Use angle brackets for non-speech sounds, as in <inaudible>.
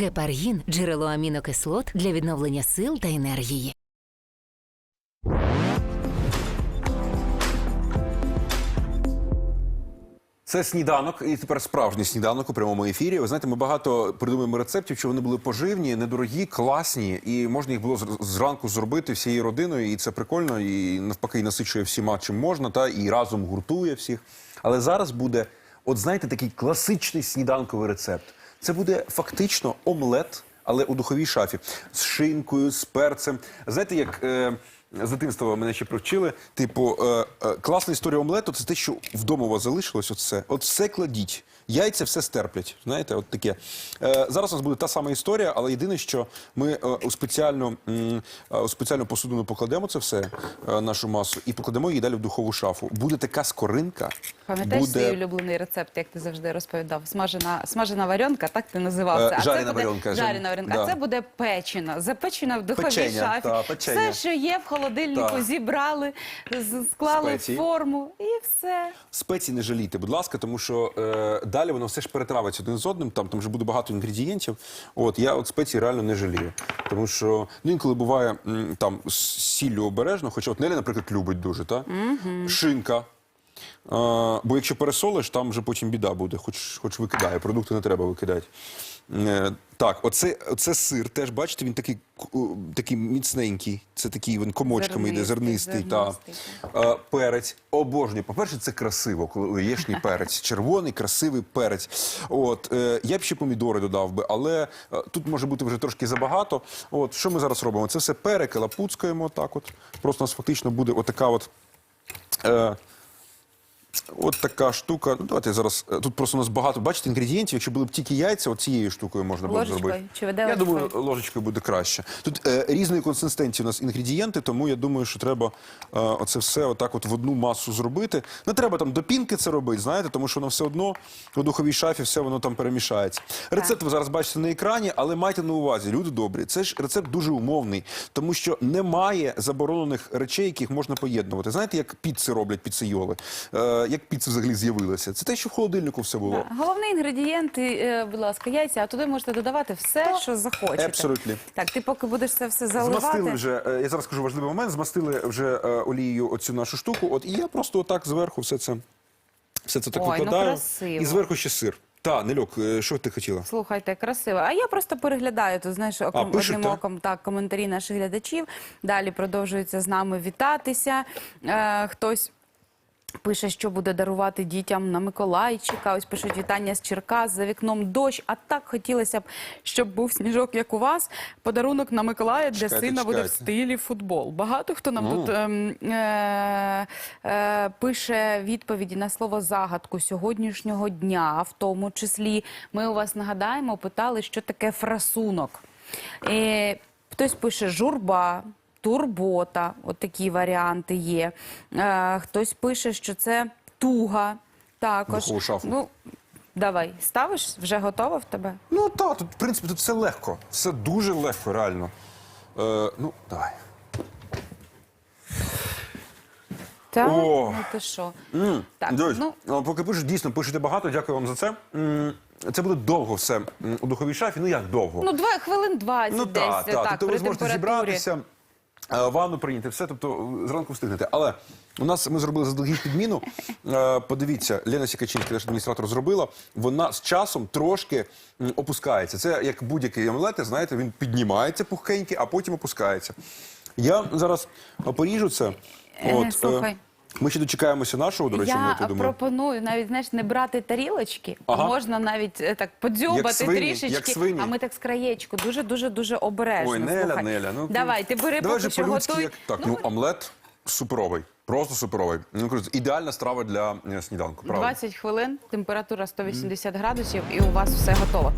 Гепаргін джерело амінокислот для відновлення сил та енергії. Це сніданок, і тепер справжній сніданок у прямому ефірі. Ви знаєте, ми багато придумуємо рецептів, що вони були поживні, недорогі, класні, і можна їх було зранку зробити всією родиною, і це прикольно, і навпаки і насичує всіма чим можна, та і разом гуртує всіх. Але зараз буде, от знаєте, такий класичний сніданковий рецепт. Це буде фактично омлет, але у духовій шафі з шинкою, з перцем. Знаєте, як. Е, з дитинства мене ще привчили. Типу, е, е, класна історія омлету це те, що вдома у вас залишилось. От все. От все кладіть. Яйця все стерплять. Знаєте, от таке. Е, зараз у нас буде та сама історія, але єдине, що ми е, у спеціальну, м, е, у спеціальну посудину покладемо це все, е, нашу масу, і покладемо її далі в духову шафу. Буде така скоринка. Пам'ятаєш свій улюблений рецепт, як ти завжди розповідав? Смажена, смажена варенка, так ти називав Е, це. А жарена це буде варенка, Жарена жар- варенка. да. А це буде печена, запечена в духовій Печення, шафі. та, печення. Все, що є в холодильнику, Та. зібрали, з- склали Спеції. форму і все. Спеції не жалійте, будь ласка, тому що е, далі воно все ж перетравиться один з одним. Там, там вже буде багато інгредієнтів. От я от спеції реально не жалію. Тому що ну, інколи буває м, там з сіллю обережно, хоча от Нелі, наприклад, любить дуже, та? Шинка. А, бо якщо пересолиш, там вже потім біда буде, хоч, хоч викидає. Продукти не треба викидати. Е, так, оце, оце сир, теж бачите, він такий, такий міцненький. Це такий він комочками йде, Зернистий, зернистий. Та. зернистий, Е, перець обожнюю. По-перше, це красиво, коли яєчний <laughs> перець. Червоний, красивий перець. От, е, я б ще помідори додав би, але е, тут може бути вже трошки забагато. От, що ми зараз робимо? Це все перекалапуцькаємо так от. Просто у нас фактично буде отака от. Е, От така штука. Ну, давайте зараз. е, Тут просто у нас багато. Бачите, інгредієнтів. Якщо були б тільки яйця, от цією штукою можна було б зробити. чи Я виделочкою? думаю, ложечкою буде краще. Тут е, різної консистенції у нас інгредієнти, тому я думаю, що треба е, оце все отак от в одну масу зробити. Не треба там до пінки це робити, знаєте, тому що воно все одно у духовій шафі все воно там перемішається. Рецепт ви зараз бачите на екрані, але майте на увазі, люди добрі. Це ж рецепт дуже умовний, тому що немає заборонених речей, яких можна поєднувати. Знаєте, як піци роблять піцейоли, е, як піци взагалі з'явилися. Це те, що в холодильнику все було. Да. Головний інгредієнт, е, будь ласка, яйця, а туди можете додавати все, що захочете. Абсолютно. Так, ти поки будеш це все заливати. Змастили вже, е, я зараз скажу важливий момент, змастили вже е, олією оцю нашу штуку. От і я просто отак зверху все це, все це так Ой, ну викладаю. красиво. і зверху ще сир. Та, Нельок, е, що ти хотіла? Слухайте, красиво. А я просто переглядаю тут, знаєш, окрім пишете? одним оком так, коментарі наших глядачів. Далі продовжується з нами вітатися. Е, хтось. Пише, що буде дарувати дітям на Миколайчика. Ось пишуть вітання з Черкас, за вікном дощ. А так хотілося б, щоб був сніжок, як у вас. Подарунок на Миколая для Чекайте, сина буде в стилі футбол. Багато хто нам Ну. тут ем, е, е, пише відповіді на слово загадку сьогоднішнього дня. В тому числі ми у вас нагадаємо, питали, що таке фрасунок. Е, хтось пише журба. Турбота, от такі варіанти є. Е, хтось пише, що це туга. Також. Духову шафу. Ну, давай, ставиш? Вже готово в тебе? Ну так, тут, в принципі, тут все легко. Все дуже легко, реально. Е, ну, давай. Так, О! ну ти що? М, Так, дивись, ну, поки пишеш, дійсно, пишете багато, дякую вам за це. М, Це буде довго все м, у духовій шафі. Ну як довго? ну два, хвилин 20 Ну десь, так, так. Тобто ви при зможете температурі. зібратися, ванну прийняти, все, тобто е, зранку встигнете. Але у нас ми зробили заздалегідь підміну. Е, Подивіться, Лена Сікачинська, наш адміністратор, зробила. Вона з часом трошки опускається. Це як будь-який омлет, знаєте, він піднімається пухкенький, а потім опускається. Я зараз поріжу це. Е, От, е, слухай. Ми ще дочекаємося нашого, до речі, Я ми думаю. пропоную навіть знаєш, не брати тарілочки, Ага. можна навіть е, так Як подзьобати свині, трішечки, як свині. а ми так з краєчку, дуже дуже дуже обережно. Ой, Неля, слухай. Неля, ну давай, ти бери давай поки же що по-людськи, готуй. як- Так, ну, омлет суперовий, просто суперовий. Ну ідеальна страва для е, сніданку. Правда? 20 хвилин, температура 180 градусів, і у вас все готово.